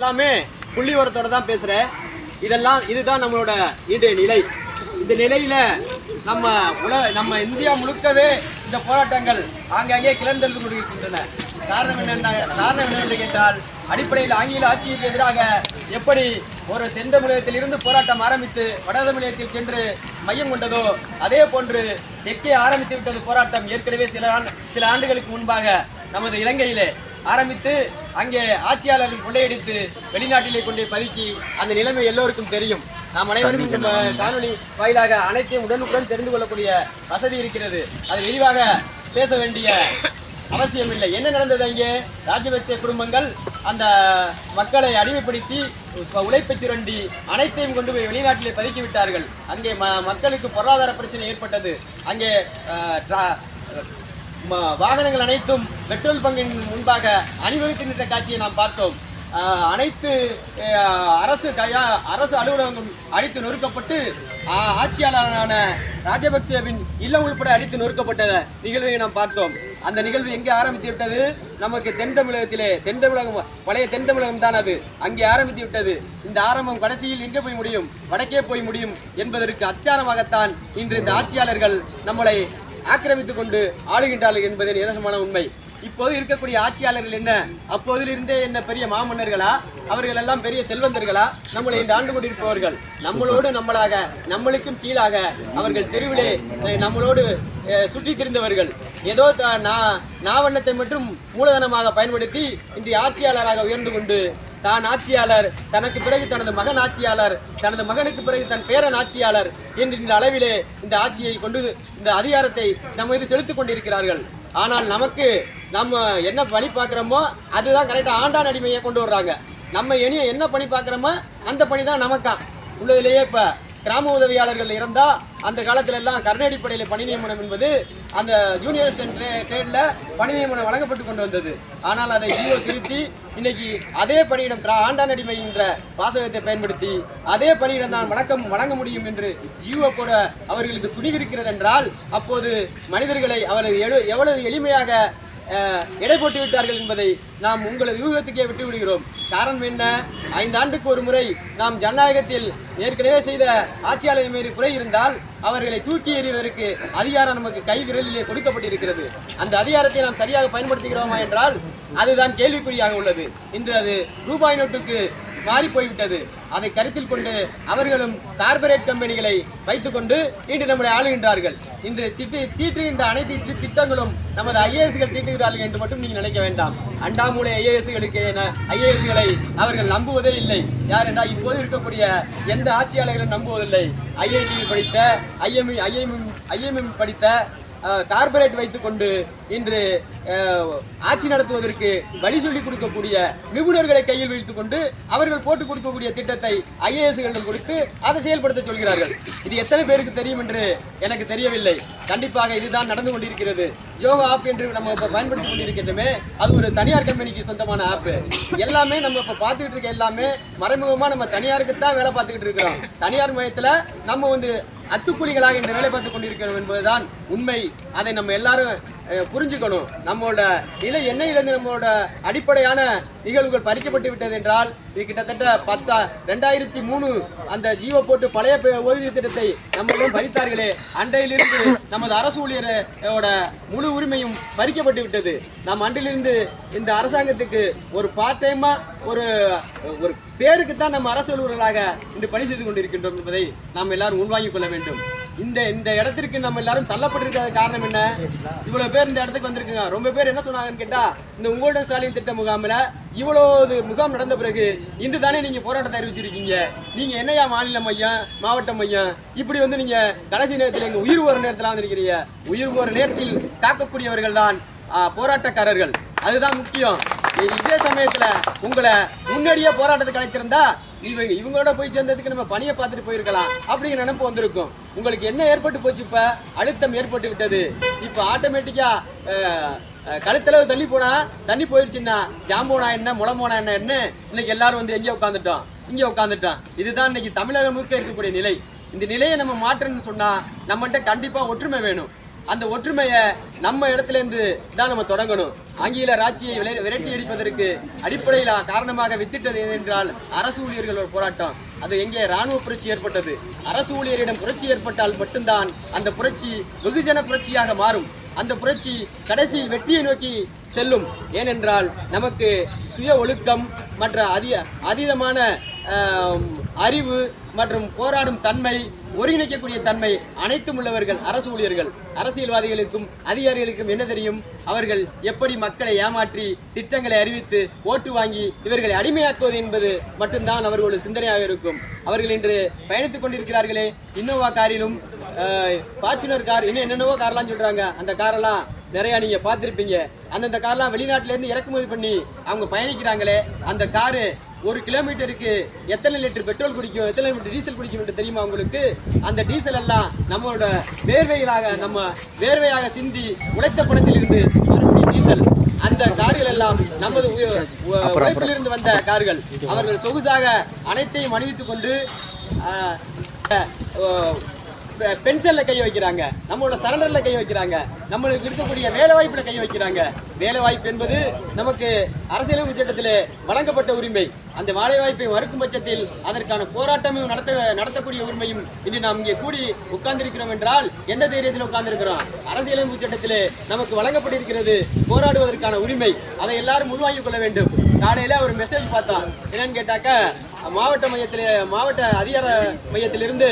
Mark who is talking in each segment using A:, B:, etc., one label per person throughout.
A: எல்லாமே புள்ளி உரத்தோட தான் பேசுறேன் இதெல்லாம் இதுதான் நம்மளோட இன்றைய நிலை. இந்த நிலையில நம்ம உல நம்ம இந்தியா முழுக்கவே இந்த போராட்டங்கள் ஆங்காங்கே கிளர்ந்தெழுந்து கொண்டிருக்கின்றன. காரணம் என்னென்ன காரணம் என்னவென்று கேட்டால் அடிப்படையில் ஆங்கில ஆட்சிக்கு எதிராக எப்படி ஒரு தென் தமிழகத்தில் இருந்து போராட்டம் ஆரம்பித்து வட தமிழகத்தில் சென்று மையம் கொண்டதோ அதே போன்று தெற்கே ஆரம்பித்து விட்டது போராட்டம் ஏற்கனவே சில ஆண்டு சில ஆண்டுகளுக்கு முன்பாக நமது இலங்கையிலே. ஆரம்பித்து அங்கே ஆட்சியாளர்கள் கொள்ளையடித்து வெளிநாட்டிலே கொண்டு பதுக்கி அந்த நிலைமை எல்லோருக்கும் தெரியும். நாம் அனைவரும் நம்ம காணொளி வாயிலாக அனைத்தையும் உடனுக்குடன் தெரிந்து கொள்ளக்கூடிய வசதி இருக்கிறது. அதை விரிவாக பேச வேண்டிய அவசியம் இல்லை. என்ன நடந்தது அங்கே? ராஜபக்சே குடும்பங்கள் அந்த மக்களை அடிமைப்படுத்தி உழைப்பை சுரண்டி அனைத்தையும் கொண்டு போய் வெளிநாட்டிலே பதுக்கி விட்டார்கள். அங்கே மக்களுக்கு பொருளாதார பிரச்சனை ஏற்பட்டது. அங்கே வாகனங்கள் அனைத்தும் பெட்ரோல் பங்கின் முன்பாக அணிவகுத்து நின்ற காட்சியை நாம் பார்த்தோம். அனைத்து அரசு கையா அரசு அலுவலகம் அடித்து நொறுக்கப்பட்டு ஆட்சியாளரான ராஜபக்சேவின் இல்லம் உள்பட அடித்து நொறுக்கப்பட்ட நிகழ்வை நாம் பார்த்தோம். அந்த நிகழ்வு எங்கே ஆரம்பித்து விட்டது நமக்கு தென் தமிழகத்திலே தென் தமிழகம் பழைய தென் தமிழகம் தான் அது. அங்கே ஆரம்பித்து விட்டது இந்த ஆரம்பம் கடைசியில் எங்கே போய் முடியும்? வடக்கே போய் முடியும் என்பதற்கு அச்சாரமாகத்தான் இன்று இந்த ஆட்சியாளர்கள் நம்மளை ஆக்கிரமித்துக் கொண்டு ஆளுகின்றார்கள் என்பதே நிதர்சனமான உண்மை. இப்போது இருக்கக்கூடிய ஆட்சியாளர்கள் என்ன? அப்போதிலிருந்தே என்ன பெரிய மாமன்னர்களா? அவர்கள் எல்லாம் பெரிய செல்வந்தர்களா? நம்மளை இன்று ஆண்டு கொண்டிருப்பவர்கள். நம்மளோடு நம்மளாக நம்மளுக்கும் கீழாக அவர்கள் தெருவிலே நம்மளோடு சுற்றி சுற்றித் திரிந்தவர்கள். ஏதோ த- நா- நாவண்ணத்தை மட்டும் மூலதனமாக பயன்படுத்தி இன்றைய ஆட்சியாளராக உயர்ந்து கொண்டு தான் ஆட்சியாளர் தனக்கு பிறகு தனது மகன் ஆட்சியாளர் தனது மகனுக்கு பிறகு தன் பேரன் ஆட்சியாளர் என்கின்ற அளவிலே இந்த ஆட்சியை கொண்டு இந்த அதிகாரத்தை நம்ம இது செலுத்திக் கொண்டிருக்கிறார்கள். ஆனால் நமக்கு நம்ம என்ன பணி பார்க்குறோமோ அதுதான் கரெக்டாக ஆண்டான் அடிமையை கொண்டு வர்றாங்க. நம்ம இனியும் என்ன பணி பார்க்குறோமோ அந்த பணி தான் நமக்கான் உள்ளதிலேயே இப்போ கிராம உதவியாளர்கள் இருந்தால் அந்த காலத்துல எல்லாம் கருணை அடிப்படையில் பணி நியமனம் என்பது அந்த ஜூனியர் ட்ரேட்ல பணி நியமனம் வழங்கப்பட்டு கொண்டு வந்தது. ஆனால் அதை ஜீவோ திருத்தி இன்னைக்கு அதே பணியிடம் ஆண்டான் அடிமை என்ற வாசகத்தை பயன்படுத்தி அதே பணியிடம் தான் வழக்கம் வழங்க முடியும் என்று ஜீவோ கூட அவர்களுக்கு துணிவிருக்கிறது என்றால் அப்போது மனிதர்களை அவர்கள் எடு- எவ்வளவு எளிமையாக எடை போட்டு விட்டார்கள் என்பதை நாம் உங்களது யூகத்துக்கே விட்டு விடுகிறோம். காரணம் என்ன? ஐந்து ஆண்டுக்கு ஒரு முறை நாம் ஜனநாயகத்தில் ஏற்கனவே செய்த ஆட்சியாளர் மீது குறை இருந்தால் அவர்களை தூக்கி எறிவதற்கு அதிகாரம் நமக்கு கை விரலிலே கொடுக்கப்பட்டிருக்கிறது. அந்த அதிகாரத்தை நாம் சரியாக பயன்படுத்துகிறோமா என்றால் அதுதான் கேள்விக்குறியாக உள்ளது. இன்று அது ரூபாய் நோட்டுக்கு மாறி போய்விட்டது அதை கருத்தில் கொண்டு அவர்களும் கார்பரேட் கம்பெனிகளை வைத்துக்கொண்டு இன்று நம்மளை ஆளுகின்றார்கள். இன்று திட்டு தீட்டுகின்ற அனைத்து திட்டங்களும் நமது ஐஏஎஸ்கள் தீட்டுகிறார்கள் என்று மட்டும் நீங்கள் நினைக்க வேண்டாம். அண்டாமூலை ஐஏஎஸ்களுக்கு என ஐஏஎஸ்களை அவர்கள் நம்புவதே இல்லை. யார் என்றால் இப்போது இருக்கக்கூடிய எந்த ஆட்சியாளர்களும் நம்புவதில்லை. ஐஐடியில் படித்த ஐஎம்இ ஐஎம்எம் ஐஎம்எம் படித்த கார்பரேட் வைத்துக்கொண்டு இன்று ஆட்சி நடத்துவதற்கு வழி சொல்லி கொடுக்கக்கூடிய நிபுணர்களை கையில் வைத்துக்கொண்டு அவர்கள் போட்டு கொடுக்கக்கூடிய திட்டத்தை ஐஏஎஸ்களிடம் கொடுத்து அதை செயல்படுத்த சொல்கிறார்கள். இது எத்தனை பேருக்கு தெரியும் என்று எனக்கு தெரியவில்லை. கண்டிப்பாக இதுதான் நடந்து கொண்டிருக்கிறது. யோகா ஆப் என்று நம்ம இப்போ பயன்படுத்தி கொண்டிருக்கிறதுமே அது ஒரு தனியார் கம்பெனிக்கு சொந்தமான ஆப். எல்லாமே நம்ம இப்போ பார்த்துக்கிட்டு இருக்க எல்லாமே மறைமுகமாக நம்ம தனியாருக்கு தான் வேலை பார்த்துக்கிட்டு இருக்கிறோம். தனியார் மையத்தில் நம்ம வந்து அத்துக்கூலிகளாக இன்று வேலை பார்த்து கொண்டிருக்கிறோம் என்பதுதான் உண்மை. அதை நம்ம எல்லாரும் புரிஞ்சுக்கணும். நம்மளோட நிலை என்னையிலிருந்து நம்மளோட அடிப்படையான நிகழ்வுகள் பறிக்கப்பட்டு விட்டது என்றால் இது கிட்டத்தட்ட பத்தா ரெண்டாயிரத்தி மூணு அந்த ஜீவோ போட்டு பழைய பே- ஓய்வூதிய திட்டத்தை நம்மளும் பறித்தார்களே. அன்றையிலிருந்து நமது அரசு ஊழியரோட முழு உரிமையும் பறிக்கப்பட்டு விட்டது. நாம் அன்றிலிருந்து இந்த அரசாங்கத்துக்கு ஒரு பார்ட் டைமாக ஒரு ஒரு பேருக்கு தான் நம்ம அரசு அலுவலர்களாக இன்று பணி செய்து கொண்டிருக்கின்றோம் என்பதை நாம் எல்லாரும் உள்வாங்கிக் கொள்ள வேண்டும். இந்த இந்த இடத்திற்கு நம்ம எல்லாரும் தள்ளப்பட்டிருக்காத காரணம் என்ன? இவ்வளவு பேர் இந்த இடத்துக்கு வந்திருக்குங்க. ரொம்ப பேர் என்ன சொன்னாங்கன்னு கேட்டா இந்த உங்களுடன் ஸ்டாலின் திட்ட முகாமில் இவ்வளவு முகாம் நடந்த பிறகு இன்று தானே நீங்க போராட்டத்தை அறிவிச்சிருக்கீங்க. நீங்க என்னையா மாநில மையம் மாவட்ட மையம்? இப்படி வந்து நீங்க கடைசி நேரத்தில் எங்க உயிர் போற நேரத்தில் வந்திருக்கிறீங்க. உயிர் போற நேரத்தில் தாக்கக்கூடியவர்கள் தான் போராட்டக்காரர்கள். அதுதான் முக்கியம். இதே சமயத்துல உங்களை முன்னாடியே போராட்டத்துக்கு அழைத்திருந்தா இவங்க இவங்களோட போய் சேர்ந்ததுக்கு நம்ம பணியை பார்த்துட்டு போயிருக்கலாம் அப்படிங்கிற நினைப்பு வந்திருக்கும். உங்களுக்கு என்ன ஏற்பட்டு போச்சு இப்போ? அழுத்தம் ஏற்பட்டு விட்டது. இப்போ ஆட்டோமேட்டிக்காக கழுத்தளவு தள்ளி போனா தண்ணி போயிடுச்சுன்னா ஜாம்போனா என்ன முளமோனா என்ன என்ன? இன்னைக்கு எல்லாரும் வந்து எங்கே உட்காந்துட்டோம் இங்கே உட்காந்துட்டோம் இதுதான் இன்னைக்கு தமிழகம் முழுக்க இருக்கக்கூடிய நிலை. இந்த நிலையை நம்ம மாற்றணும்னு சொன்னால் நம்மகிட்ட கண்டிப்பாக ஒற்றுமை வேணும். அந்த ஒற்றுமையை நம்ம இடத்துல இருந்து தான் நம்ம தொடங்கணும். ஆங்கில ராட்சியை விரட்டி அடிப்பதற்கு அடிப்படையில் காரணமாக வித்திட்டது என்றால் அரசு ஊழியர்களோட போராட்டம். அது எங்கே? ராணுவ புரட்சி ஏற்பட்டது. அரசு ஊழியரிடம் புரட்சி ஏற்பட்டால் மட்டும்தான் அந்த புரட்சி வெகுஜன புரட்சியாக மாறும். அந்த புரட்சி கடைசியில் வெற்றியை நோக்கி செல்லும். ஏனென்றால் நமக்கு சுய ஒழுக்கம் மற்ற அதி அதீதமான அறிவு மற்றும் போராடும் தன்மை ஒருங்கிணைக்கக்கூடிய தன்மை அனைத்தும் உள்ளவர்கள் அரசு ஊழியர்கள். அரசியல்வாதிகளுக்கும் அதிகாரிகளுக்கும் என்ன தெரியும்? அவர்கள் எப்படி மக்களை ஏமாற்றி திட்டங்களை அறிவித்து ஓட்டு வாங்கி இவர்களை அடிமையாக்குவது என்பது மட்டும்தான் அவர்களோட சிந்தனையாக இருக்கும். அவர்கள் இன்று பயணித்துக் கொண்டிருக்கிறார்களே இன்னோவா காரிலும் ஃபார்ச்சுனர் கார் இன்னும் என்னென்னவோ கார்லாம் சொல்கிறாங்க அந்த காரெல்லாம் நிறையா நீங்கள் பார்த்துருப்பீங்க. அந்தந்த கார்லாம் வெளிநாட்டிலேருந்து இறக்குமதி பண்ணி அவங்க பயணிக்கிறாங்களே அந்த காரு ஒரு கிலோமீட்டருக்கு எத்தனை லிட்டர் பெட்ரோல் குடிக்கும் எத்தனை லிட்டர் டீசல் குடிக்கும் என்று தெரியுமா உங்களுக்கு? அந்த டீசல் எல்லாம் நம்மளோட வேர்வைகளாக நம்ம வேர்வையாக சிந்தி உழைத்த பணத்திலிருந்து வரக்கூடிய டீசல். அந்த கார்கள் எல்லாம் நமது உழைப்பிலிருந்து வந்த கார்கள். அவர்கள் சொகுசாக அனைத்தையும் அணிவித்துக் கொண்டு பென்ஷனில் கை வைக்கிறாங்க. நம்மளோட சரண்டரில் கை வைக்கிறாங்க. நம்மளுக்கு இருக்கக்கூடிய வேலைவாய்ப்பில் கை வைக்கிறாங்க. வேலை வாய்ப்பு என்பது நமக்கு அரசியலமைப்பு சட்டத்தில் வழங்கப்பட்ட உரிமை. அந்த வேலை வாய்ப்பை மறுக்கும் பட்சத்தில் அதற்கான போராட்டமும் நடத்த நடத்தக்கூடிய உரிமையும் இன்று நாம் இங்கே கூடி உட்கார்ந்திருக்கிறோம் என்றால் எந்த தைரியத்தில் உட்கார்ந்திருக்கிறோம்? அரசியலமைப்பு சட்டத்தில் நமக்கு வழங்கப்பட்டிருக்கிறது போராடுவதற்கான உரிமை. அதை எல்லாரும் உள்வாங்கிக் கொள்ள வேண்டும். காலையில் ஒரு மெசேஜ் பார்த்தோம். என்னன்னு கேட்டாக்க மாவட்ட மையத்தில் மாவட்ட அதிகார மையத்திலிருந்து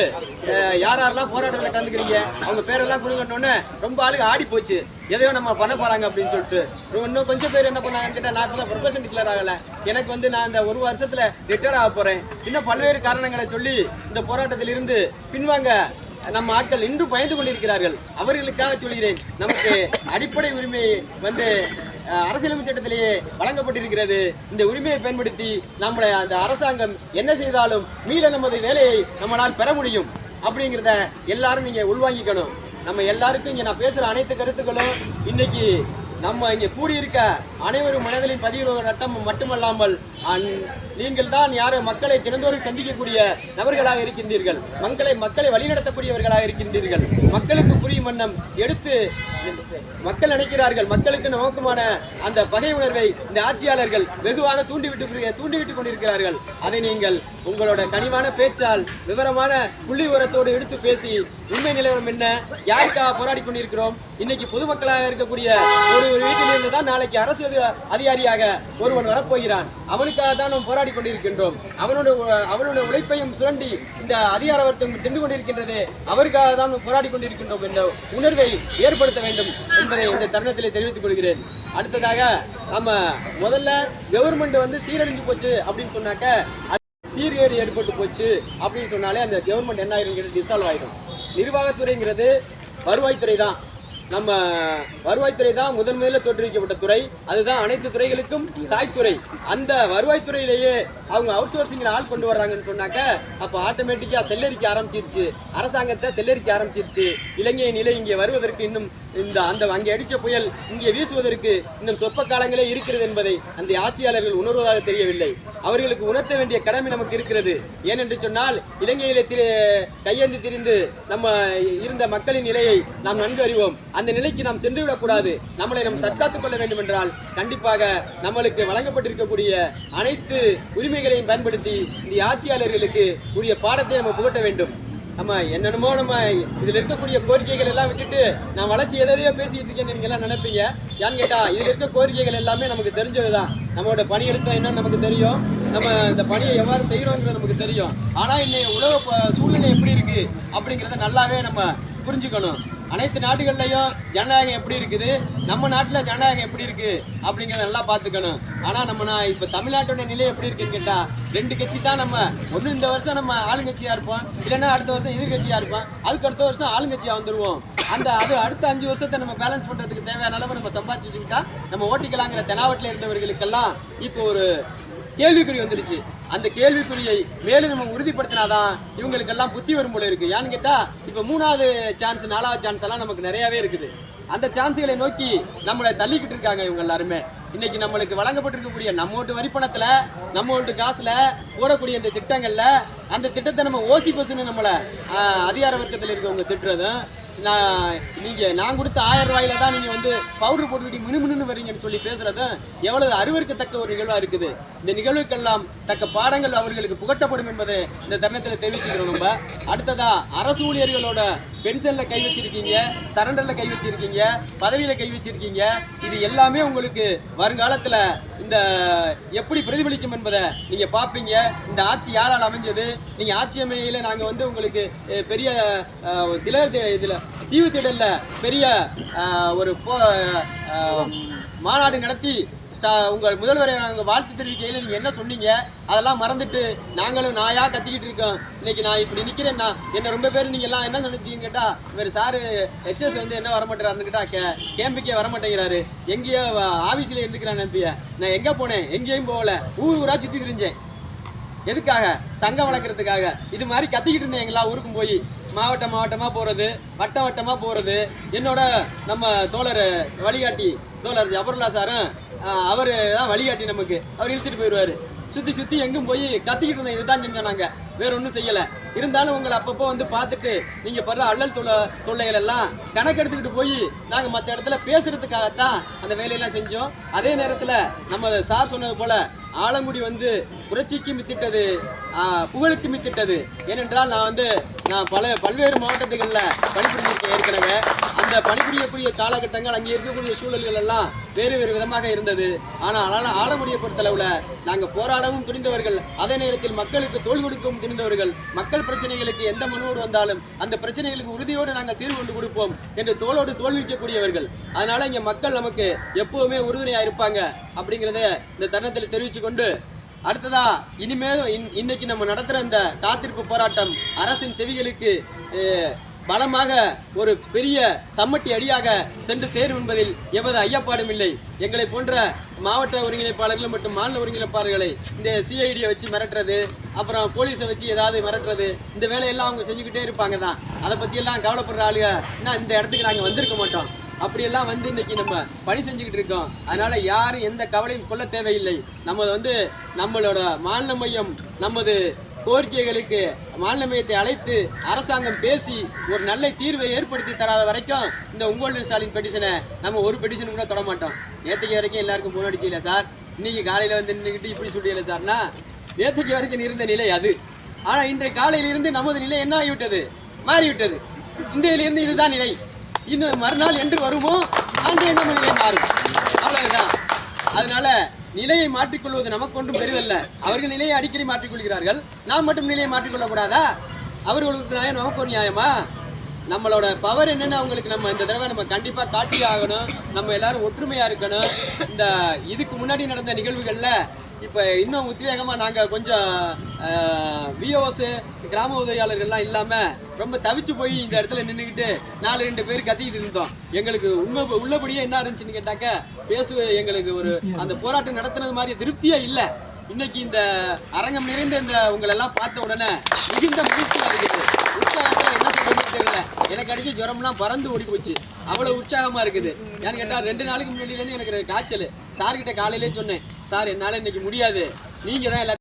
A: யார் யாரெல்லாம் போராட்டத்தில் கலந்துக்கிறீங்க அவங்க பேரெல்லாம் கொடுக்கணுன்னு ரொம்ப ஆளுக்கு ஆடி போச்சு எதையோ நம்ம பண்ண போகிறாங்க அப்படின்னு சொல்லிட்டு. இன்னும் கொஞ்சம் பேர் என்ன பண்ணாங்கன்னு கேட்டால் நான் இப்போ தான் ப்ரொஃபஷன் டிக்ளேர் ஆகலை. எனக்கு வந்து நான் இந்த ஒரு வருஷத்தில் ரிட்டையர் ஆக போகிறேன் இன்னும் பல்வேறு காரணங்களை சொல்லி இந்த போராட்டத்திலிருந்து பின்வாங்க நம்ம ஆட்கள் இன்றும் பயந்து கொண்டிருக்கிறார்கள். அவர்களுக்காக சொல்கிறேன் நமக்கு அடிப்படை உரிமை வந்து அரசியலமைப்பு சட்டத்திலேயே வழங்கப்பட்டிருக்கிறது. இந்த உரிமையை பயன்படுத்தி நம்மளை அந்த அரசாங்கம் என்ன செய்தாலும் மீள நமது வேலையை நம்மளால் பெற முடியும். அப்படிங்கிறத எல்லாரும் நீங்கள் உள்வாங்கிக்கணும். நம்ம எல்லாருக்கும் இங்கே நான் பேசுகிற அனைத்து கருத்துக்களும் இன்னைக்கு நம்ம இங்கே கூடியிருக்க அனைவரும் மனதிலையும் பதிவு நட்டம் மட்டுமல்லாமல் அந்- நீங்கள் தான் யாரும் மக்களை தினந்தோறும் சந்திக்கக்கூடிய நபர்களாக இருக்கின்றீர்கள். மக்களை மக்களை வழிநடத்தக்கூடியவர்களாக இருக்கின்றீர்கள். மக்களுக்கு புரியும் வண்ணம் எடுத்து மக்கள் நினைக்கிறார்கள். மக்களுக்கு நோக்கமான அந்த பகை உணர்வை இந்த ஆட்சியாளர்கள் வெகுவாக தூண்டிவிட்டு தூண்டிவிட்டு கொண்டிருக்கிறார்கள். அதை நீங்கள் உங்களோட கனிவான பேச்சால் விவரமான புள்ளி உரத்தோடு எடுத்து பேசி உண்மை நிலவரம் என்ன? யாருக்காக போராடி கொண்டிருக்கிறோம்? இன்னைக்கு பொதுமக்களாக இருக்கக்கூடிய ஒரு ஒரு வீட்டிலிருந்து தான் நாளைக்கு அரசு அதிகாரியாக ஒருவன் வரப்போகிறான். அவனுக்காக தான் நாம் போராடி கொண்டிருக்கின்றோம் அவனுடைய அவனுடைய உழைப்பையும் சுரண்டி இந்த அதிகார வர்க்கம் திண்டு கொண்டிருக்கின்றது. அவருக்காக தான் போராடி கொண்டிருக்கின்றோம் என்ற உணர்வை ஏற்படுத்த வேண்டும் என்பதை இந்த தருணத்திலே தெரிவித்துக் கொள்கிறேன். அடுத்ததாக நம்ம முதல்ல கவர்மெண்ட் வந்து சீரழிஞ்சு போச்சு அப்படின்னு சொன்னாக்க அது சீர்கேடு ஏற்பட்டு போச்சு அப்படின்னு சொன்னாலே அந்த கவர்மெண்ட் என்ன ஆயிருங்கிறது டிசால்வ் ஆயிடும் நிர்வாகத்துறைங்கிறது வருவாய்த்துறை தான் நம்ம வருவாய்த்துறை தான் முதன் முதல்ல தோற்றுவிக்கப்பட்ட துறை. அதுதான் அனைத்து துறைகளுக்கும் தாய்த்துறை. அந்த வருவாய்த்துறையிலேயே அவங்க அவுட் சோர்சிங்கில் ஆள் கொண்டு வர்றாங்கன்னு சொன்னாக்க அப்போ ஆட்டோமேட்டிக்காக செல்லரிக்க ஆரம்பிச்சிருச்சு. அரசாங்கத்தை செல்லரிக்க ஆரம்பிச்சிருச்சு. இலங்கையின் நிலை இங்கே வருவதற்கு இன்னும் இந்த அந்த அங்கே அடித்த புயல் இங்கே வீசுவதற்கு இன்னும் சொற்ப காலங்களே இருக்கிறது என்பதை அந்த ஆட்சியாளர்கள் உணர்வதாக தெரியவில்லை. அவர்களுக்கு உணர்த்த வேண்டிய கடமை நமக்கு இருக்கிறது. ஏனென்று சொன்னால் இலங்கையிலே திரு கையேந்து திரிந்து நம்ம இருந்த மக்களின் நிலையை நாம் நன்கு அறிவோம். அந்த நிலைக்கு நாம் சென்று விடக்கூடாது நம்மளை நாம் தற்காத்துக் கொள்ள வேண்டும் என்றால் கண்டிப்பாக நம்மளுக்கு வழங்கப்பட்டிருக்கக்கூடிய அனைத்து உரிமைகளையும் பயன்படுத்தி இந்த ஆட்சியாளர்களுக்கு உரிய பாடத்தை நம்ம புகட்ட வேண்டும். நம்ம என்னென்னமோ நம்ம இதில் இருக்கக்கூடிய கோரிக்கைகள் எல்லாம் விட்டுட்டு நான் வளர்ச்சி எதையோ பேசிக்கிட்டு இருக்கேன்னு நீங்க எல்லாம் நினைப்பீங்க. ஏன்னு கேட்டால் இதில் இருக்க கோரிக்கைகள் எல்லாமே நமக்கு தெரிஞ்சது தான் நம்மளோட பணி எடுத்தா என்னன்னு நமக்கு தெரியும். நம்ம இந்த பணியை எவ்வாறு செய்கிறோங்கிறது நமக்கு தெரியும். ஆனால் இன்னைக்கு உலக ப- சூழ்நிலை எப்படி இருக்குது அப்படிங்கிறத நல்லாவே நம்ம புரிஞ்சுக்கணும். அனைத்து நாடுகள்லையும் ஜனநாயகம் எப்படி இருக்குது? நம்ம நாட்டில் ஜனநாயகம் எப்படி இருக்கு? அப்படிங்கிறத நல்லா பார்த்துக்கணும். ஆனால் நம்ம நான் இப்போ தமிழ்நாட்டோட நிலை எப்படி இருக்குன்னு கேட்டால் ரெண்டு கட்சி தான் நம்ம. ஒன்று இந்த வருஷம் நம்ம ஆளுங்கட்சியாக இருப்போம். இல்லைன்னா அடுத்த வருஷம் எதிர்கட்சியாக இருப்போம். அதுக்கு அடுத்த வருஷம் ஆளுங்கட்சியாக வந்துடுவோம் அந்த அது அடுத்த அஞ்சு வருஷத்தை நம்ம பேலன்ஸ் பண்ணுறதுக்கு தேவையான அளவு நம்ம சம்பாதிச்சுக்கிட்டா நம்ம ஓட்டிக்கலாங்கிற தெனாவட்டில் இருந்தவர்களுக்கெல்லாம் இப்போ ஒரு கேள்விக்குறி வந்துருச்சு அந்த கேள்விக்குறியை மேலும் நம்ம உறுதிப்படுத்தினாதான் இவங்களுக்கெல்லாம் புத்தி வரும் போல இருக்கு. ஏன்னு கேட்டா இப்போ மூணாவது சான்ஸ் நாலாவது சான்ஸ் எல்லாம் நமக்கு நிறையவே இருக்குது. அந்த சான்ஸுகளை நோக்கி நம்மளை தள்ளிக்கிட்டு இருக்காங்க இவங்க எல்லாருமே. இன்னைக்கு நம்மளுக்கு வழங்கப்பட்டிருக்கக்கூடிய நம்ம வீட்டு வரிப்பணத்துல நம்ம வீட்டு காசுல போடக்கூடிய இந்த திட்டங்கள்ல அந்த திட்டத்தை நம்ம ஓசி பசுன்னு நம்மளை அதிகார வர்க்கத்தில் இருக்கவங்க திட்டுறதும் நான் நீங்க நான் கொடுத்த ஆயிரம் ரூபாயில தான் நீங்க வந்து பவுடர் போட்டுக்கிட்டு மினுமினுன்னு வரீங்கன்னு சொல்லி பேசுறதும் எவ்வளவு அருவருக்கத்தக்க ஒரு நிகழ்வா இருக்குது. இந்த நிகழ்வுக்கெல்லாம் தக்க பாடங்கள் அவர்களுக்கு புகட்டப்படும் என்பதை இந்த தருணத்தில் தெரிவிச்சுக்கிறோம் நம்ம. அடுத்ததா அரசு ஊழியர்களோட பென்ஷனில் கை வச்சிருக்கீங்க சரண்டரில் கை வச்சிருக்கீங்க பதவியில் கை வச்சிருக்கீங்க இது எல்லாமே உங்களுக்கு வருங்காலத்தில் இந்த எப்படி பிரதிபலிக்கும் என்பதை நீங்கள் பார்ப்பீங்க. இந்த ஆட்சி யாரால் அமைஞ்சது? நீங்கள் ஆட்சி அமையில நாங்கள் வந்து உங்களுக்கு பெரிய அஹ், திலர் இதில் தீவு திடலில் பெரிய ஒரு போ- மாநாடு நடத்தி உங்கள் முதல்வரை நாங்கள் வாழ்த்து தெரிவிக்கையில் நீங்கள் என்ன சொன்னீங்க? அதெல்லாம் மறந்துட்டு நாங்களும் நாயா கத்திக்கிட்டு இருக்கோம். இன்னைக்கு நான் இப்படி நிற்கிறேன் நான் என்ன ரொம்ப பேர் நீங்கள் எல்லாம் என்ன நினைச்சீங்க கேட்டால் இவர் சாரு ஹெச்எஸ் வந்து என்ன வரமாட்டேறாருன்னு கேட்டா கே கேம்புக்கே வரமாட்டேங்கிறாரு. எங்கேயோ ஆஃபீஸில் இருந்துக்கிறேன் நம்பிய நான் எங்கே போனேன்? எங்கேயும் போகல. ஊர் ஊராக சுற்றி திரிஞ்சேன் எதுக்காக? சங்கம் வளர்க்குறதுக்காக. இது மாதிரி கத்திக்கிட்டு இருந்தேன் எங்களா ஊருக்கும் போய். மாவட்ட மாவட்டமாக போகிறது வட்ட வட்டமாக போகிறது என்னோட நம்ம தோழர் வழிகாட்டி தோழர் ஜபர்லா சாரும் அவர் தான் வழிகாட்டி நமக்கு. அவர் இழுத்துட்டு போயிடுவார். சுற்றி சுற்றி எங்கும் போய் கத்திக்கிட்டு இருந்தேன். இதுதான் செஞ்சோம் நாங்கள் வேற ஒன்றும் செய்யலை. இருந்தாலும் உங்களை அப்பப்போ வந்து பார்த்துட்டு நீங்கள் படுற அல்லல் தொல்லை தொல்லைகள் எல்லாம் கணக்கெடுத்துக்கிட்டு போய் நாங்கள் மற்ற இடத்துல பேசுறதுக்காகத்தான் அந்த வேலையெல்லாம் செஞ்சோம். அதே நேரத்தில் நம்ம சார் சொன்னது போல ஆலங்குடி வந்து புரட்சிக்கு மித்திட்டது புகழுக்கு மித்திட்டது. ஏனென்றால் நான் வந்து நான் பல பல்வேறு மாவட்டத்துகளில் பணிபுரிஞ்சிருக்கேன் ஏற்கனவே. அந்த பணிபுரியக்கூடிய காலகட்டங்கள் அங்கே இருக்கக்கூடிய சூழல்கள் எல்லாம் வேறு வேறு விதமாக இருந்தது. ஆனால் ஆல- ஆலங்குடியை பொறுத்தளவில் நாங்கள் போராடவும் துணிந்தவர்கள். அதே நேரத்தில் மக்களுக்கு தோல் கொடுக்கவும் இருந்தவர்கள் மக்கள் பிரச்சனைகளுக்கு எந்த மனுவோடு வந்தாலும் அந்த பிரச்சனைகளுக்கு உறுதியோடு நாங்கள் தீர்வு கொண்டு கொடுப்போம் என்று தோளோடு தோல் நிற்கக்கூடியவர்கள் அதனால இங்கே மக்கள் நமக்கு எப்பவுமே உறுதுணையாக இருப்பாங்க அப்படிங்கிறத இந்த தருணத்தில் தெரிவித்து கொண்டு அடுத்ததா இனிமேலும் இன்- இன்னைக்கு நம்ம நடத்துகிற இந்த காத்திருப்பு போராட்டம் அரசின் செவிகளுக்கு பலமாக ஒரு பெரிய சம்மட்டி அடியாக சென்று சேரும் என்பதில் எவது ஐயப்பாடும் இல்லை. எங்களை போன்ற மாவட்ட ஒருங்கிணைப்பாளர்கள் மற்றும் மாநில ஒருங்கிணைப்பாளர்களை இந்த சிஐடியை வச்சு மிரட்டுறது அப்புறம் போலீஸை வச்சு ஏதாவது மிரட்டுறது இந்த வேலையெல்லாம் அவங்க செஞ்சுக்கிட்டே இருப்பாங்க தான். அதை பற்றியெல்லாம் கவலைப்படுற ஆளுங்க இன்னும் இந்த இடத்துக்கு நாங்கள் வந்திருக்க மாட்டோம். அப்படியெல்லாம் வந்து இன்னைக்கு நம்ம பணி செஞ்சுக்கிட்டு இருக்கோம். அதனால யாரும் எந்த கவலையும் கொள்ள தேவையில்லை. நம்ம வந்து நம்மளோட மாநில மையம் நமது கோரிக்கைகளுக்கு மாநில மையத்தை அழைத்து அரசாங்கம் பேசி ஒரு நல்ல தீர்வை ஏற்படுத்தி தராத வரைக்கும் இந்த உங்கள் ஸ்டாலின் பெட்டிஷனை நம்ம ஒரு பெட்டிஷன் கூட தொட மாட்டோம். நேற்றுக்கு வரைக்கும் எல்லாருக்கும் ஃபோன் இல்லை சார். இன்னைக்கு காலையில் வந்து நின்றுக்கிட்டு இப்படி சொல்லிடல சார்னா நேற்றுக்கு வரைக்கும் இருந்த நிலை அது. ஆனால் இன்றைய காலையிலிருந்து நமது நிலை என்ன ஆகிவிட்டது? மாறிவிட்டது. இன்றையிலிருந்து இதுதான் நிலை. இன்னும் மறுநாள் என்று வருமோ? அன்றைய நம்ம நிலை மாறும். அவ்வளவுதான். அதனால நிலையை மாற்றிக்கொள்வது நமக்கு ஒன்றும் பெரிதல்ல. அவர்கள் நிலையை அடிக்கடி மாற்றிக்கொள்கிறார்கள். நாம் மட்டும் நிலையை மாற்றிக்கொள்ளக்கூடாதா? அவர்களுக்கு நியாயம் நமக்கு ஒரு நியாயமா? நம்மளோட பவர் என்னன்னு அவங்களுக்கு நம்ம இந்த தடவை நம்ம கண்டிப்பா காட்டி ஆகணும். நம்ம எல்லாரும் ஒற்றுமையா இருக்கணும். இந்த இதுக்கு முன்னாடி நடந்த நிகழ்வுகள்ல இப்ப இன்னும் உத்வேகமா நாங்க கொஞ்சம் விஓஸ் கிராம உதவியாளர்கள்லாம் இல்லாம ரொம்ப தவிச்சு போய் இந்த இடத்துல நின்றுக்கிட்டு நாலு ரெண்டு பேர் கத்திக்கிட்டு இருந்தோம். எங்களுக்கு உண்மை உள்ளபடியே என்ன இருந்துச்சுன்னு கேட்டாக்க பேசு எங்களுக்கு ஒரு அந்த போராட்டம் நடத்துனது மாதிரி திருப்தியே இல்லை. இன்னைக்கு இந்த அரங்கம் நிறைந்த இந்த உங்களெல்லாம் பார்த்த உடனே மிகுந்த மகிழ்ச்சியா இருக்குது. உற்சாகத்தை என்ன தெரியல. எனக்கு அடிச்ச ஜுரம்லாம் பறந்து ஓடி போச்சு. அவ்வளவு உற்சாகமா இருக்குது. ஏன்னு கேட்டா ரெண்டு நாளுக்கு முன்னாடியிலேருந்து எனக்கு காய்ச்சல். சார்கிட்ட காலையிலே சொன்னேன் சார் என்னால இன்னைக்கு முடியாது. நீங்க தான் எல்லாத்தையும்